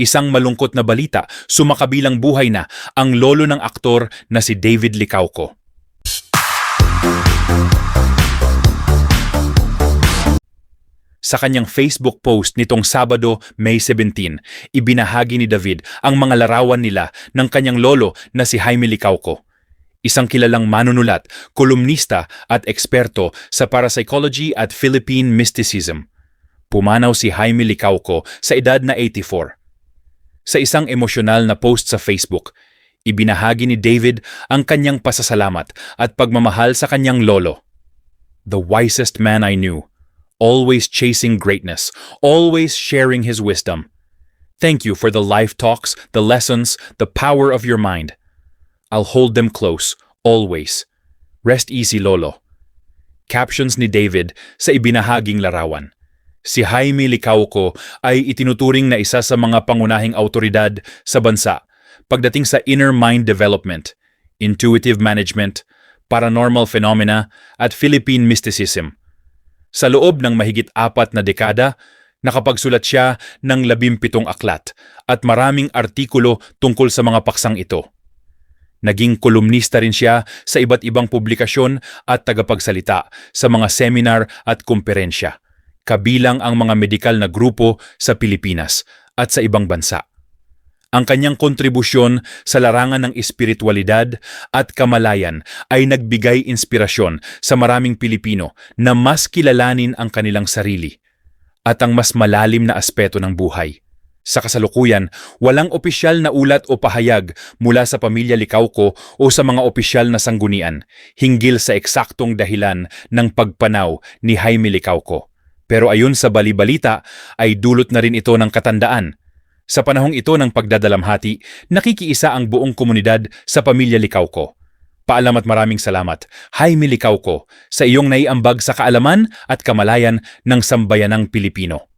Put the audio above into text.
Isang malungkot na balita, sumakabilang buhay na ang lolo ng aktor na si David Licauco. Sa kanyang Facebook post nitong Sabado, May 17, ibinahagi ni David ang mga larawan nila ng kanyang lolo na si Jaime Licauco. Isang kilalang manunulat, kolumnista at eksperto sa parapsychology at Philippine mysticism. Pumanaw si Jaime Licauco sa edad na 84. Sa isang emosyonal na post sa Facebook, ibinahagi ni David ang kanyang pasasalamat at pagmamahal sa kanyang lolo. The wisest man I knew, always chasing greatness, always sharing his wisdom. Thank you for the life talks, the lessons, the power of your mind. I'll hold them close, always. Rest easy, Lolo. Captions ni David sa ibinahaging larawan. Si Jaime Licauco ay itinuturing na isa sa mga pangunahing autoridad sa bansa pagdating sa inner mind development, intuitive management, paranormal phenomena at Philippine mysticism. Sa loob ng mahigit apat na dekada, nakapagsulat siya ng labimpitong aklat at maraming artikulo tungkol sa mga paksang ito. Naging kolumnista rin siya sa iba't ibang publikasyon at tagapagsalita sa mga seminar at kumperensya, kabilang ang mga medikal na grupo sa Pilipinas at sa ibang bansa. Ang kanyang kontribusyon sa larangan ng espiritualidad at kamalayan ay nagbigay inspirasyon sa maraming Pilipino na mas kilalanin ang kanilang sarili at ang mas malalim na aspeto ng buhay. Sa kasalukuyan, walang opisyal na ulat o pahayag mula sa pamilya Licauco o sa mga opisyal na sanggunian hinggil sa eksaktong dahilan ng pagpanaw ni Jaime Licauco. Pero ayon sa balibalita ay dulot na rin ito ng katandaan. Sa panahong ito ng pagdadalamhati, nakikiisa ang buong komunidad sa pamilya Licauco. Paalam at maraming salamat, Jaime Licauco, sa iyong naiambag sa kaalaman at kamalayan ng sambayanang Pilipino.